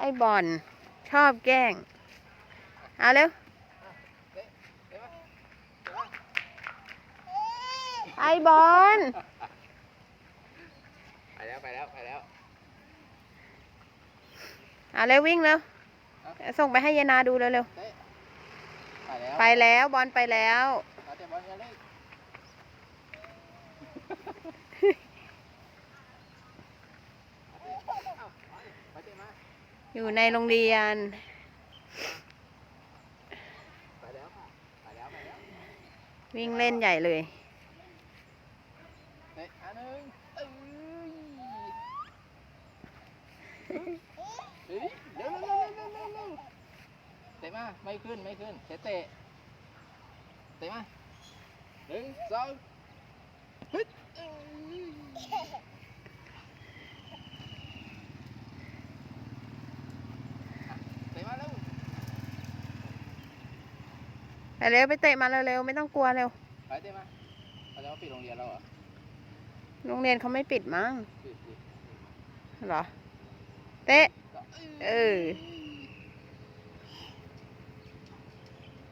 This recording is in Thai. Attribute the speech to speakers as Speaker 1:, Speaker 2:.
Speaker 1: อ้บอลชอบแกล้ง เอาเร็ว ไอ้บอล
Speaker 2: ไปแล้วไปแล้วไปแล้ว
Speaker 1: เอาเร็ววิ่งเร็ว ส่งไปให้ยายนาดูเร็ว
Speaker 2: ไปแล้ว
Speaker 1: ๆไปแล้วบอลไปแล้ว
Speaker 2: เอาเตะบอลกันเลยเอาไปเตะมา
Speaker 1: อยู่ในโรงเรียน
Speaker 2: วิ่
Speaker 1: งเล่นใหญ่เลย
Speaker 2: เตะมาไม่ขึ้นไม่ขึ้นเตะเตะเตะมาหนึ่งสองฮึเอ้ยเตะมาเร็ว
Speaker 1: ไปเร็วไปเตะมาเร็วๆไม่ต้องกลัวเร็ว
Speaker 2: ไปเต้มาเขาจะมาปิดโรงเรียนเราเหรอ
Speaker 1: โรงเรียนเขาไม่ปิดมั้ง
Speaker 2: ปิดปิด
Speaker 1: เหรอ เตะ
Speaker 2: ก็
Speaker 1: เออ
Speaker 2: ย